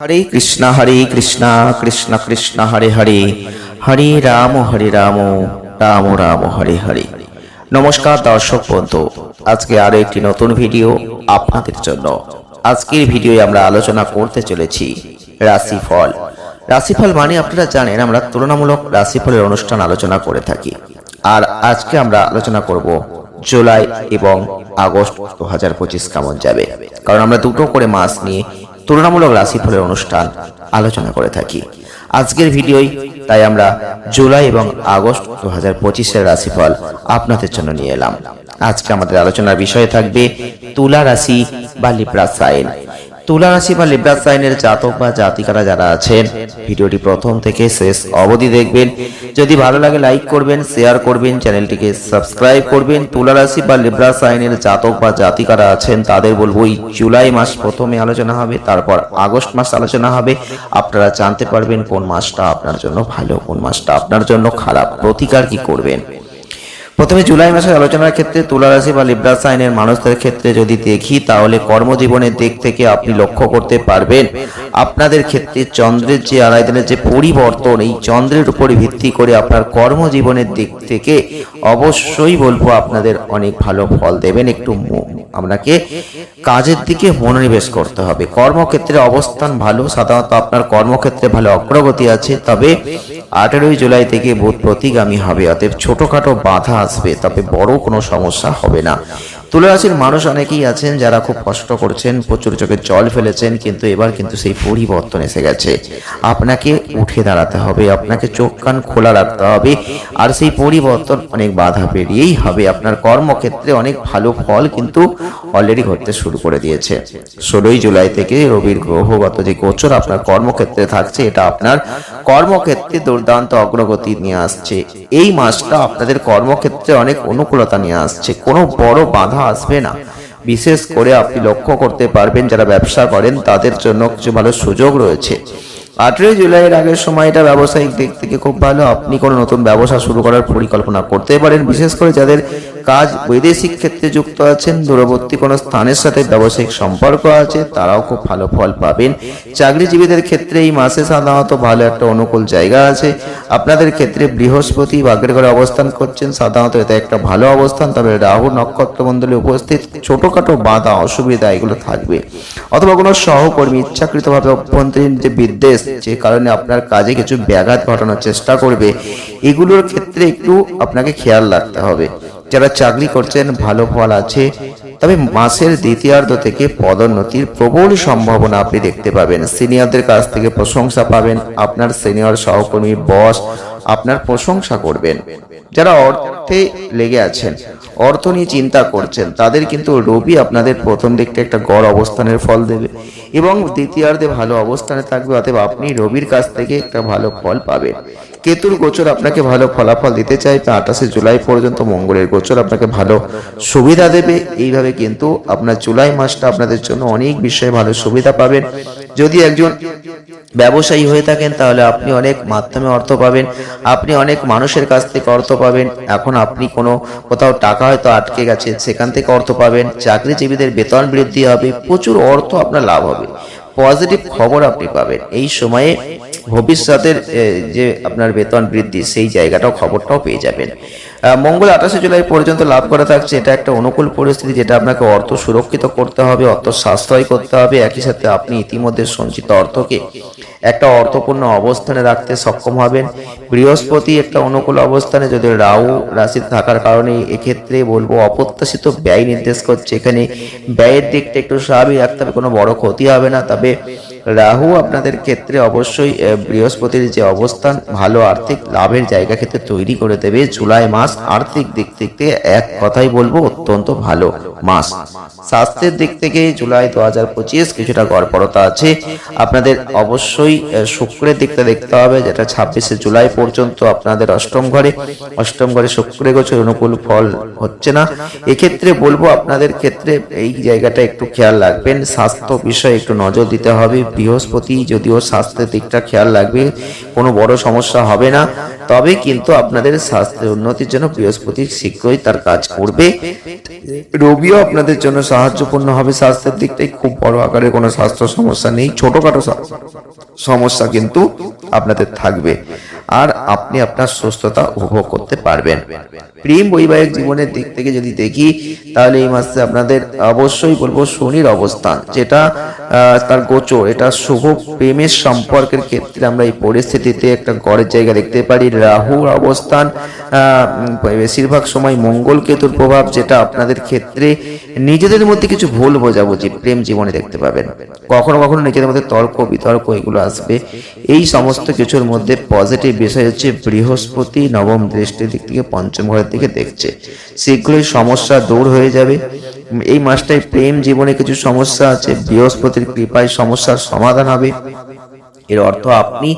হরে কৃষ্ণ হরে কৃষ্ণ কৃষ্ণ কৃষ্ণ, হরে হরে। হরে রাম হরে রাম রাম রাম, হরে হরে। নমস্কার দর্শক বন্ধু, আজকে আরও একটি নতুন ভিডিও আপনাদের জন্য। আজকের ভিডিওয়ে আমরা আলোচনা করতে চলেছি রাশিফল। রাশিফল মানে আপনারা জানেন, আমরা তুলনামূলক রাশিফলের অনুষ্ঠান আলোচনা করে থাকি। আর আজকে আমরা আলোচনা করব জুলাই এবং আগস্ট দু হাজার পঁচিশ কেমন যাবে। কারণ আমরা দুটো করে মাস নিয়ে তুলনামূলক রাশিফলের অনুষ্ঠান আলোচনা করে থাকি। আজকের ভিডিওই তাই আমরা জুলাই এবং আগস্ট দু হাজার পঁচিশের রাশিফল আপনাদের জন্য নিয়ে এলাম। আজকে আমাদের আলোচনার বিষয় থাকবে তুলা রাশি বা লিপ্রা সাইন। তুলা রাশি বা লিব্রা সাইনের জাতক বা জাতিকারা যারা আছেন, ভিডিওটি প্রথম থেকে শেষ অবধি দেখবেন। যদি ভালো লাগে, লাইক করবেন, শেয়ার করবেন, চ্যানেলটিকে সাবস্ক্রাইব করবেন। তুলা রাশি বা লিব্রা সাইনের জাতক বা জাতিকারা আছেন, তাদের বলব, এই জুলাই মাস প্রথমে আলোচনা হবে, তারপর আগস্ট মাস আলোচনা হবে। আপনারা জানতে পারবেন কোন মাসটা আপনার জন্য ভালো, কোন মাসটা আপনার জন্য খারাপ। প্রতিকার কি করবেন? প্রথমে জুলাই মাসের আলোচনার ক্ষেত্রে তুলা রাশি বা লিব্রা সাইনের মানুষদের ক্ষেত্রে যদি দেখি, তাহলে কর্মজীবনের দিক থেকে আপনি লক্ষ্য করতে পারবেন। আপনাদের ক্ষেত্রে চন্দ্রের যে আড়াই দিনের যে পরিবর্তন, এই চন্দ্রের উপরে ভিত্তি করে আপনার কর্মজীবনের দিক থেকে অবশ্যই বলব আপনাদের অনেক ভালো ফল দেবেন। একটু আপনাকে কাজের দিকে মনোনিবেশ করতে হবে। কর্মক্ষেত্রে অবস্থান ভালো, সাধারণত আপনার কর্মক্ষেত্রে ভালো অগ্রগতি আছে, তবে আঠেরোই জুলাই থেকে বুধ প্রতিগামী হবে, অতএব ছোটখাটো বাধা আসবে তবে বড় কোনো সমস্যা হবে না। তুলা রাশির মানুষ অনেকেই আছেন যারা খুব কষ্ট করছেন, প্রচুর চোখে জল ফেলেছেন, কিন্তু এবার কিন্তু সেই পরিবর্তন এসে গেছে। আপনাকে উঠে দাঁড়াতে হবে, আপনাকে চোখ কান খোলা রাখতে হবে, আর সেই পরিবর্তন অনেক বাধা পেরিয়েই হবে। আপনার কর্মক্ষেত্রে অনেক ভালো ফল কিন্তু অলরেডি ঘটতে শুরু করে দিয়েছে। ষোলোই জুলাই থেকে রবির গ্রহগত যে গোচর আপনার কর্মক্ষেত্রে থাকছে, এটা আপনার কর্মক্ষেত্রে দুর্দান্ত অগ্রগতি নিয়ে আসছে। এই মাসটা আপনাদের কর্মক্ষেত্রে অনেক অনুকূলতা নিয়ে আসছে। কোনো বড় বাধা আসবে না। বিশেষ করে আপনি লক্ষ্য করতে পারবেন, যারা ব্যবসা করেন, তাদের জন্য কিছু ভালো সুযোগ রয়েছে। আঠেরোই জুলাইয়ের আগের সময়টা ব্যবসায়িক দিক থেকে খুব ভালো। আপনি কোনো নতুন ব্যবসা শুরু করার পরিকল্পনা করতে পারেন। বিশেষ করে যাদের কাজ বৈদেশিক ক্ষেত্রে যুক্ত আছেন, দূরবর্তী কোনো স্থানের সাথে ব্যবসায়িক সম্পর্ক আছে, তারাও খুব ভালো ফল পাবেন। চাকরিজীবীদের ক্ষেত্রে এই মাসে সাধারণত ভালো একটা অনুকূল জায়গা আছে। আপনাদের ক্ষেত্রে বৃহস্পতি ভাগ্যের ঘরে অবস্থান করছেন, সাধারণত এটা একটা ভালো অবস্থান। তবে রাহু নক্ষত্র মণ্ডলে উপস্থিত ছোটোখাটো বাধা, অসুবিধা, এগুলো থাকবে। অথবা কোনো সহকর্মী ইচ্ছাকৃতভাবে অভ্যন্তরীণ যে বিদ্বেষ যে কারণে আপনার কাজে কিছু ব্যাঘাত ঘটানোর চেষ্টা করবে, এগুলোর ক্ষেত্রে একটু আপনাকে খেয়াল রাখতে হবে। যারা চাকরি করছেন, ভালো ফল আছে, তবে মাসের দ্বিতীয়ার্ধ থেকে পদোন্নতির প্রবল সম্ভাবনা আপনি দেখতে পাবেন। সিনিয়রদের কাছ থেকে প্রশংসা পাবেন, আপনার সিনিয়র সহকর্মী, বস আপনার প্রশংসা করবেন। যারা অর্থে লেগে আছেন অর্থ নিয়ে চিন্তা করছেন, তাদের কিন্তু রবি আপনাদের প্রথম দিকটা একটা গড় অবস্থানের ফল দেবে এবং দ্বিতীয়ার্ধে ভালো অবস্থানে থাকবে, অতএব আপনি রবির কাছ থেকে একটা ভালো ফল পাবেন। কেতুর গোচর আপনাকে ভালো ফলাফল দিতে চাইবে, আঠাশে জুলাই পর্যন্ত মঙ্গলের গোচর আপনাকে ভালো সুবিধা দেবে। এইভাবে কিন্তু আপনার জুলাই মাসটা আপনাদের জন্য অনেক বিষয়ে ভালো সুবিধা পাবেন। যদি একজন ব্যবসায়ী হয়ে থাকেন, তাহলে আপনি অনেক মাধ্যমে অর্থ পাবেন, আপনি অনেক মানুষের কাছ থেকে অর্থ পাবেন। এখন আপনি কোনো কোথাও টাকা হয়তো আটকে গেছে, সেখান থেকে অর্থ পাবেন, চাকরিজীবীদের বেতন বৃদ্ধি হবে, প্রচুর অর্থ আপনার লাভ হবে। পজিটিভ খবর আপনি পাবেন। এই সময়ে ভবিষ্যতের যে আপনার বেতন বৃদ্ধি, সেই জায়গাটাও খবরটাও পেয়ে যাবেন। মঙ্গল আঠাশে জুলাই পর্যন্ত লাভ করা থাকছে। এটা একটা অনুকূল পরিস্থিতি যেটা আপনাকে অর্থ সুরক্ষিত করতে হবে, অর্থ সাশ্রয় করতে হবে। একই সাথে আপনি ইতিমধ্যে সঞ্চিত অর্থকে একটা অর্থপূর্ণ অবস্থানে রাখতে সক্ষম হবেন। বৃহস্পতি একটা অনুকূল অবস্থানে যদি রাহু রাশিতে থাকার কারণে এক্ষেত্রে বলব অপ্রত্যাশিত ব্যয় নির্দেশ করছে। এখানে ব্যয়ের দিকটা একটু স্বাভাবিক রাখতে হবে, কোনো বড় ক্ষতি হবে না। তবে রাহু আপনাদের ক্ষেত্রে অবশ্যই বৃহস্পতির যে অবস্থান, ভালো আর্থিক লাভের জায়গা ক্ষেত্রে তৈরি করে দেবে। জুলাই মাস আর্থিক দিক থেকে এক কথাই বলব, অত্যন্ত ভালো মাস। স্বাস্থ্যের দিক থেকে জুলাই দু হাজার পঁচিশ কিছুটা গড়পড়তা আছে। আপনাদের অবশ্যই শুক্রের দিকটা দেখতে হবে, যেটা ছাব্বিশে জুলাই পর্যন্ত আপনাদের অষ্টম ঘরে। অষ্টম ঘরে শুক্রে গোচর অনুকূল ফল হচ্ছে না। এক্ষেত্রে বলব, আপনাদের ক্ষেত্রে এই জায়গাটা একটু খেয়াল রাখবেন। স্বাস্থ্য বিষয়ে একটু নজর দিতে হবে। বৃহস্পতি যদিও স্বাস্থ্যের দিকটা খেয়াল রাখবে, কোনো বড় সমস্যা হবে না। তবে কিন্তু আপনাদের স্বাস্থ্যের উন্নতির জন্য বৃহস্পতি শীঘ্রই তার কাজ করবে। রবিও আপনাদের জন্য সাহায্যপূর্ণ হবে স্বাস্থ্যের দিকটাই। খুব বড় আকারে কোনো স্বাস্থ্য সমস্যা নেই, ছোটোখাটো সমস্যা কিন্তু আপনাদের থাকবে। আর আপনি আপনার সুস্থতা উপভোগ করতে পারবেন। প্রেম বৈবাহিক জীবনের দিক থেকে যদি দেখি, তাহলে এই মাসে আপনাদের অবশ্যই বলব শনির অবস্থান, যেটা তার গোচর, এটা শুভ প্রেমের সম্পর্কের ক্ষেত্রে আমরা এই পরিস্থিতিতে একটা গড়ের জায়গা দেখতে পারি। রাহুর অবস্থান বেশিরভাগ সময় মঙ্গল কেতুর প্রভাব, যেটা আপনাদের ক্ষেত্রে নিজেদের মধ্যে কিছু ভুল বোঝাবুঝি প্রেম জীবনে দেখতে পাবেন। কখনো কখনো নিজেদের মধ্যে তর্ক বিতর্ক এগুলো আসবে। এই সমস্ত কিছুর মধ্যে পজিটিভ বিষয় হচ্ছে বৃহস্পতি নবম দৃষ্টির দিক থেকে পঞ্চম ঘরের দিকে দেখছে। শীঘ্রই সমস্যা দূর হয়ে যাবে। এই মাসটায় প্রেম জীবনে কিছু সমস্যা আছে। বৃহস্পতির কৃপায় সমস্যার সমাধান হবে। এর অর্থ আপনি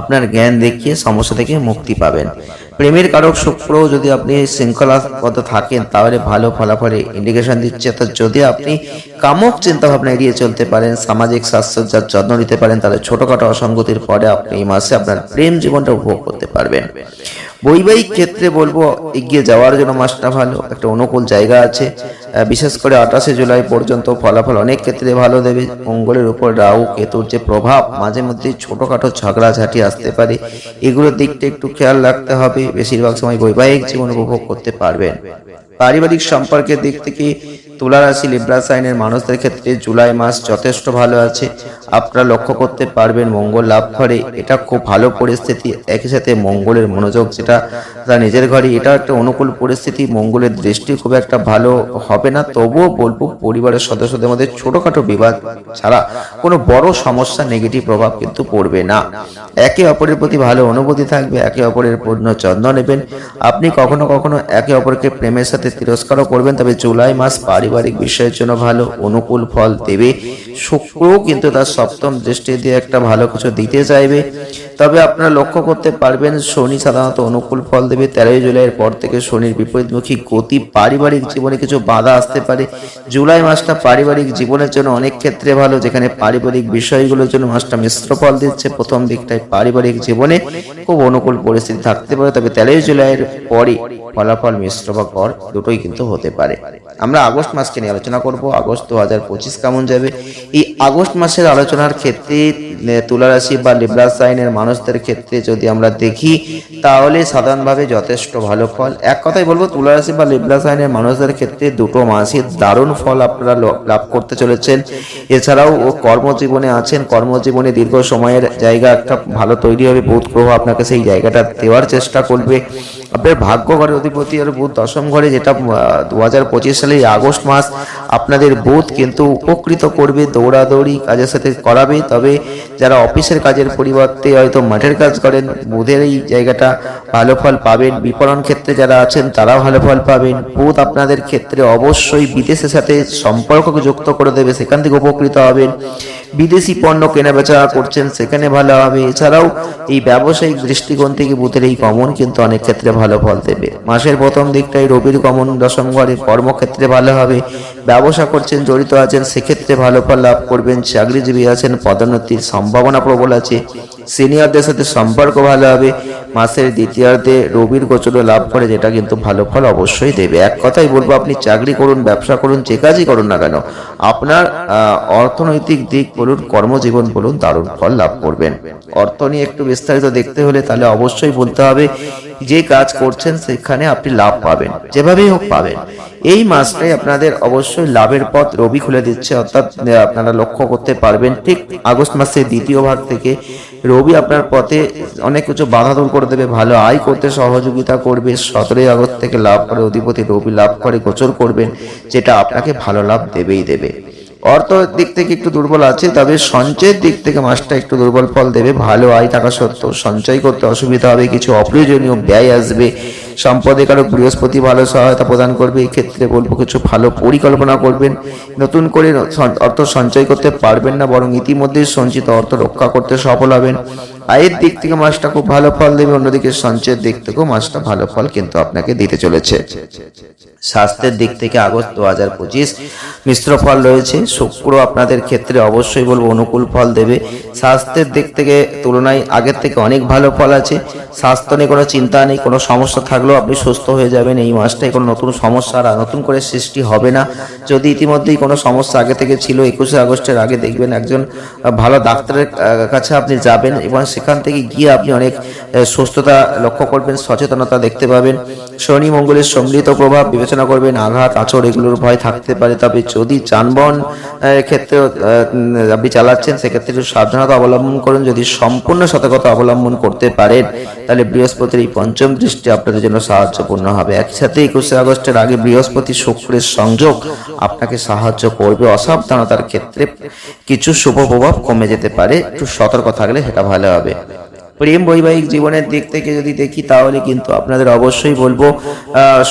আপনার জ্ঞান দেখিয়ে সমস্যা থেকে মুক্তি পাবেন। প্রেমের কারক শুক্র যদি আপনি শৃঙ্খলাগত থাকেন, তাহলে ভালো ফলাফলে ইন্ডিকেশন দিচ্ছে। অর্থাৎ যদি আপনি কামক চিন্তাভাবনা এড়িয়ে চলতে পারেন, সামাজিক সাজসজ্জার যত্ন নিতে পারেন, তাহলে ছোটখাটো অসঙ্গতির পরে আপনি এই মাসে আপনার প্রেম জীবনটা উপভোগ করতে পারবেন। বৈবাহিক ক্ষেত্রে বলব, এগিয়ে যাওয়ার জন্য মাসটা ভালো। একটা অনুকূল জায়গা আছে। বিশেষ করে আঠাশে জুলাই পর্যন্ত ফলাফল অনেক ক্ষেত্রে ভালো দেবে। মঙ্গলের উপর রাহু, কেতুর যে প্রভাব, মাঝে মধ্যে ছোটখাটো ঝগড়াঝাটি আসতে পারে। এগুলোর দিকটা একটু খেয়াল রাখতে হবে। বেশিরভাগ সময় বৈবাহিক জীবন উপভোগ করতে পারবেন। পারিবারিক সম্পর্কের দিক থেকে তুলা রাশি লিব্রা সাইনের মানুষদের ক্ষেত্রে জুলাই মাস যথেষ্ট ভালো আছে। আপনারা লক্ষ্য করতে পারবেন মঙ্গল লাভ করে। এটা খুব ভালো পরিস্থিতি। একই সাথে মঙ্গলের মনোযোগ যেটা তার নিজের ঘরে এটা একটা অনুকূল পরিস্থিতি। মঙ্গলের দৃষ্টি খুব একটা ভালো হবে না। তবুও বলব, পরিবারের সদস্যদের মধ্যে ছোটখাটো বিবাদ ছাড়া কোনো বড় সমস্যা নেগেটিভ প্রভাব কিন্তু পড়বে না। একে অপরের প্রতি ভালো অনুভূতি থাকবে, একে অপরের পূর্ণ যত্ন নেবেন। আপনি কখনো কখনো একে অপরকে প্রেমের সাথে তিরস্কারও করবেন, তবে জুলাই মাস পারিবারিক বিষয়ের জন্য ভালো, অনুকূল ফল দেবে। শুক্রও কিন্তু তার সপ্তম দৃষ্টি দিয়ে একটা ভালো কিছু দিতে চাইবে। তবে আপনারা লক্ষ্য করতে পারবেন, শনি সাধারণত অনুকূল ফল দেবে। তেরোই জুলাইয়ের পর থেকে শনির বিপরীতমুখী গতি পারিবারিক জীবনে কিছু বাধা আসতে পারে। জুলাই মাসটা পারিবারিক জীবনের জন্য অনেক ক্ষেত্রে ভালো, যেখানে পারিবারিক বিষয়গুলোর জন্য মাসটা মিশ্র ফল দিচ্ছে। প্রথম দিকটায় পারিবারিক জীবনে খুব অনুকূল পরিস্থিতি থাকতে পারে, তবে তেরোই জুলাইয়ের পরই ফলাফল মিশ্র বা গড় দুটোই কিন্তু হতে পারে। আমরা আগস্ট মাসকে নিয়ে আলোচনা করব। আগস্ট দু হাজার পঁচিশ কেমন যাবে? এই আগস্ট মাসের আলোচনার ক্ষেত্রে তুলারাশি বা লিব্রা সাইনের মানুষদের ক্ষেত্রে যদি আমরা দেখি, তাহলে সাধারণভাবে যথেষ্ট ভালো ফল। এক কথাই বলব, তুলারাশি বা লিব্রা সাইনের মানুষদের ক্ষেত্রে দুটো মাসে দারুণ ফল আপনারা লাভ করতে চলেছেন। এছাড়াও ও কর্মজীবনে আছেন। কর্মজীবনে দীর্ঘ সময়ের জায়গা একটা ভালো তৈরি হবে। বুধ গ্রহ আপনাকে সেই জায়গাটা দেওয়ার চেষ্টা করবে। আপনার ভাগ্য ঘরের অধিপতি আর বুধ। দশম ঘরে যেটা দু হাজার পঁচিশ সালের আগস্ট মাস আপনাদের বুধ কিন্তু উপকৃত করবে দৌড়াদৌড়ি, কাজের সাথে করাবে, তবে যারা অফিসের কাজের পরিবর্তে হয়তো মাঠের কাজ করেন, বুধের এই জায়গাটা ভালো ফল পাবেন। বিপণন ক্ষেত্রে যারা আছেন, তারাও ভালো ফল পাবেন। বুধ আপনাদের ক্ষেত্রে অবশ্যই বিদেশের সাথে সম্পর্ককে যুক্ত করে দেবে, সেখান থেকে উপকৃত হবেন। বিদেশি পণ্য কেনাবেচা করছেন, সেখানে ভালো হবে। এছাড়াও এই ব্যবসায়িক দৃষ্টিকোণ থেকে বুথের এই গমন কিন্তু অনেক ক্ষেত্রে ভালো ফল দেবে। মাসের প্রথম দিকটাই রবির গমন দশম ঘরে কর্মক্ষেত্রে ভালো হবে। ব্যবসা করছেন, জড়িত আছেন, সেক্ষেত্রে ভালো ফল লাভ করবেন। চাকরিজীবী আছেন, পদোন্নতির সম্ভাবনা প্রবল আছে। সিনিয়রদের সাথে সম্পর্ক ভালো হবে। মাসের দ্বিতীয়ার্ধে রবির গোচরে লাভ করে, যেটা কিন্তু ভালো ফল অবশ্যই দেবে। এক কথাই বলব, আপনি চাকরি করুন, ব্যবসা করুন, যে কাজই করুন না কেন আপনার অর্থনৈতিক দিক বলুন, কর্মজীবন বলুন, দারুণ ফল লাভ করবেন। অর্থ নিয়ে একটু বিস্তারিত দেখতে হলে তাহলে অবশ্যই বলতে হবে যে কাজ করছেন, সেখানে আপনি লাভ পাবেন, যেভাবেই হোক পাবেন। এই মাসটাই আপনাদের অবশ্যই লাভের পথ রবি খুলে দিচ্ছে, অর্থাৎ আপনারা লক্ষ্য করতে পারবেন, ঠিক আগস্ট মাসের দ্বিতীয় ভাগ থেকে রবি আপনার পথে অনেক কিছু বাধা দূর করে দেবে, ভালো আয় করতে সহযোগিতা করবে, সতেরোই আগস্ট থেকে লাভ করে, অধিপতি রবি লাভ করে, গোচর করবেন, যেটা আপনাকে ভালো লাভ দেবেই দেবে। অর্থ দিক থেকে একটু দুর্বল আছে, তবে সঞ্চয়ের দিক থেকে মাসটা একটু দুর্বল ফল দেবে, ভালো আয় থাকা সত্ত্বেও সঞ্চয় করতে অসুবিধা হবে, কিছু অপ্রয়োজনীয় ব্যয় আসবে সম্পদে কারও বৃহস্পতি ভালো সহায়তা প্রদান করবে এই ক্ষেত্রে বলব কিছু ভালো পরিকল্পনা করবেন, নতুন করে অর্থ সঞ্চয় করতে পারবেন না, বরং ইতিমধ্যেই সঞ্চিত অর্থ রক্ষা করতে সফল হবেন আয়ের দিক থেকে মাসটা খুব ভালো ফল দেবে, অন্যদিকে সঞ্চয়ের দিক থেকেও মাসটা ভালো ফল কিন্তু আপনাকে দিতে চলেছে। স্বাস্থ্যের দিক থেকে আগস্ট দু হাজার পঁচিশ মিশ্র ফল রয়েছে, শুক্র আপনাদের ক্ষেত্রে অবশ্যই বলব অনুকূল ফল দেবে। স্বাস্থ্যের দিক থেকে তুলনায় আগের থেকে অনেক ভালো ফল আছে, স্বাস্থ্য নিয়ে কোনো চিন্তা নেই, কোনো সমস্যা থাকলেও আপনি সুস্থ হয়ে যাবেন, এই মাসটায় কোনো নতুন সমস্যা আর নতুন করে সৃষ্টি হবে না। যদি ইতিমধ্যেই কোনো সমস্যা আগে থেকে ছিল, একুশে আগস্টের আগে দেখবেন একজন ভালো ডাক্তারের কাছে আপনি যাবেন এবং সেখান থেকে গিয়ে আপনি অনেক সুস্থতা লক্ষ্য করবেন, সচেতনতা দেখতে পাবেন। শনি মঙ্গলের সম্মিলিত প্রভাব বিবেচনা করবেন, আঘাত, আচর এগুলোর ভয় থাকতে পারে। তবে যদি যানবাহন ক্ষেত্রে আপনি চালাচ্ছেন, সেক্ষেত্রে একটু সাবধানতা অবলম্বন করুন। যদি সম্পূর্ণ সতর্কতা অবলম্বন করতে পারেন, তাহলে বৃহস্পতির এই পঞ্চম দৃষ্টি আপনাদের জন্য সাহায্যপূর্ণ হবে। একসাথে একুশে আগস্টের আগে বৃহস্পতি শুক্রের সংযোগ আপনাকে সাহায্য করবে। অসাবধানতার ক্ষেত্রে কিছু শুভ প্রভাব কমে যেতে পারে। একটু সতর্ক থাকলে সেটা ভালো হবে। ver. প্রেম বৈবাহিক জীবনের দিক থেকে যদি দেখি, তাহলে কিন্তু আপনাদের অবশ্যই বলব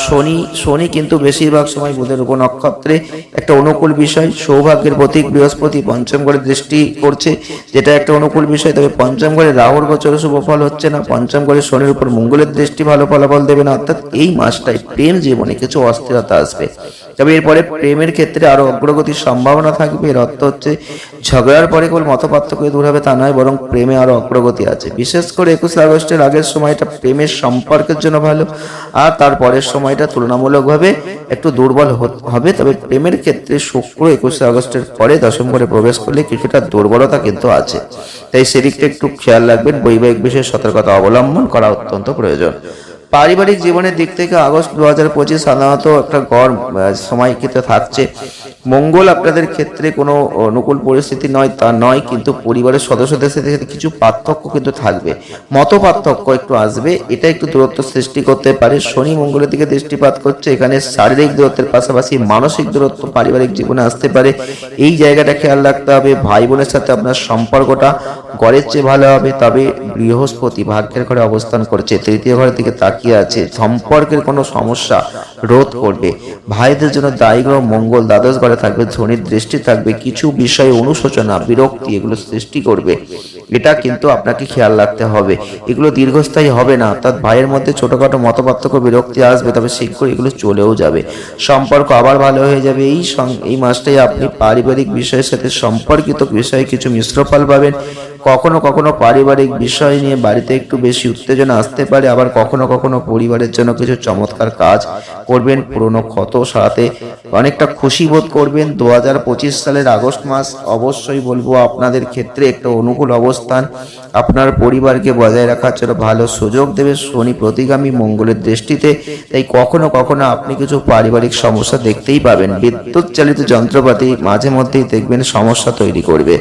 শনি শনি কিন্তু বেশিরভাগ সময় বুধের উপনক্ষত্রে একটা অনুকূল বিষয়। সৌভাগ্যের প্রতীক বৃহস্পতি পঞ্চম ঘরে দৃষ্টি করছে, যেটা একটা অনুকূল বিষয়। তবে পঞ্চম ঘরে রাহুর গোচর শুভ ফল হচ্ছে না, পঞ্চম ঘরে শনির উপর মঙ্গলের দৃষ্টি ভালো ফলাফল দেবে না। অর্থাৎ এই মাসটায় প্রেম জীবনে কিছু অস্থিরতা আসবে। তবে এরপরে প্রেমের ক্ষেত্রে আরও অগ্রগতির সম্ভাবনা থাকবে। এর অর্থ হচ্ছে, ঝগড়ার পরে কেবল মত পার্থক্য দূর হবে তা নয়, বরং প্রেমে আরও অগ্রগতি আছে। বিশেষ করে একুশে আগস্টের আগের সময়টা প্রেমের সম্পর্কের জন্য ভালো, আর তারপরের সময়টা তুলনামূলকভাবে একটু দুর্বল হবে। তবে প্রেমের ক্ষেত্রে শুক্র একুশে আগস্টের পরে দশম ঘরে প্রবেশ করলে কিছুটা দুর্বলতা কিন্তু আছে। তাই সেদিকটা একটু খেয়াল রাখবেন, বৈবাহিক বিষয়ে সতর্কতা অবলম্বন করা অত্যন্ত প্রয়োজন। পারিবারিক জীবনের দিক থেকে আগস্ট দু হাজার পঁচিশ সাধারণত একটা গড় সময় কিন্তু থাকছে। মঙ্গল আপনাদের ক্ষেত্রে কোনো অনুকূল পরিস্থিতি নয়, তা নয়, কিন্তু পরিবারের সদস্যদের সাথে সাথে কিছু পার্থক্য কিন্তু থাকবে। মত পার্থক্য একটু আসবে, এটা একটু দূরত্ব সৃষ্টি করতে পারে। শনি মঙ্গলের দিকে দৃষ্টিপাত করছে, এখানে শারীরিক দূরত্বের পাশাপাশি মানসিক দূরত্ব পারিবারিক জীবনে আসতে পারে। এই জায়গাটা খেয়াল রাখতে হবে ভাই বোনের সাথে আপনার সম্পর্কটা গড়ের চেয়ে ভালো হবে, তবে বৃহস্পতি ভাগ্যের ঘরে অবস্থান করছে, তৃতীয় ঘরের দিকে তাকিয়ে আছে। সম্পর্কের কোনো সমস্যা রোধ করবে। ভাইদের জন্য দায়ীগ্রহ মঙ্গল দ্বাদশ ঘরে থাকবে, ধনির দৃষ্টি থাকবে, কিছু বিষয়ে অনুশোচনা, বিরক্তি এগুলো সৃষ্টি করবে। এটা কিন্তু আপনাকে খেয়াল রাখতে হবে। এগুলো দীর্ঘস্থায়ী হবে না। অর্থাৎ ভাইয়ের মধ্যে ছোটখাটো মতপার্থক্য, বিরক্তি আসবে, তবে শীঘ্রই এগুলো চলেও যাবে। সম্পর্ক আবার ভালো হয়ে যাবে। এই এই মাসটাই আপনি পারিবারিক বিষয়ের সাথে সম্পর্কিত বিষয়ে কিছু মিশ্র ফল পাবেন। কখনো কখনো পারিবারিক বিষয় নিয়ে বাড়িতে একটু বেশি উত্তেজনা আসতে পারে, আবার কখনো কখনো পরিবারের জন্য কিছু চমৎকার কাজ করবেন, পুরনো ক্ষত সারাতে অনেকটা খুশি বোধ করবেন। দু হাজার পঁচিশ সালের আগস্ট মাস, অবশ্যই বলব আপনাদের ক্ষেত্রে একটা অনুকূল অবস্থান। আপনার পরিবারকে বজায় রাখার জন্য ভালো সুযোগ দেবে। শনি প্রতিগামী মঙ্গলের দৃষ্টিতে, তাই কখনো কখনো আপনি কিছু পারিবারিক সমস্যা দেখতেই পাবেন। বিদ্যুৎ চালিত যন্ত্রপাতি মাঝে মধ্যেই দেখবেন সমস্যা তৈরি করবে।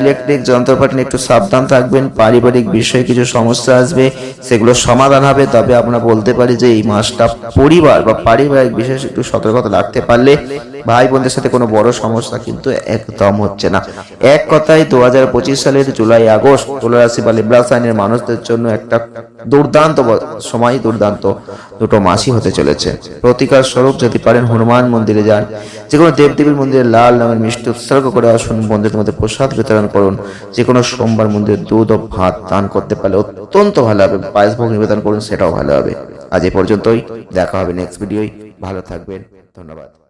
ইলেকট্রিক যন্ত্রপাতি নিয়ে একটু সাবধান থাকবেন, পারিবারিক বিষয়ে কিছু সমস্যা আসবে, সেগুলো সমাধান হবে। তবে আমরা বলতে পারি যে এই মাসটা পরিবার বা পারিবারিক বিশেষ একটু সতর্কতা রাখতে পারলে ভাই বোনদের সাথে কোনো বড় সমস্যা কিন্তু একদম হচ্ছে না। এক কথায় দু হাজার পঁচিশ সালের জুলাই, আগস্ট তুলা রাশি বা লিব্রা সাইনের মানুষদের জন্য একটা দুর্দান্ত সময়, দুর্দান্ত দুটো মাসই হতে চলেছে। প্রতিকার স্বরূপ যদি পারেন, হনুমান মন্দিরে যান যে কোনো দেবদেবীর মন্দিরে লাল রঙের মিষ্টি উৎসর্গ করে আসুন মন্দিরের মধ্যে প্রসাদ বিতরণ করুন যে কোনো সোমবার মন্দিরে দুধ ও ভাত দান করতে পারলে অত্যন্ত ভালো হবে পায়েস ভোগ নিবেদন করুন, সেটাও ভালো হবে। আজ এ পর্যন্তই, দেখা হবে নেক্সট ভিডিওই ভালো থাকবেন, ধন্যবাদ।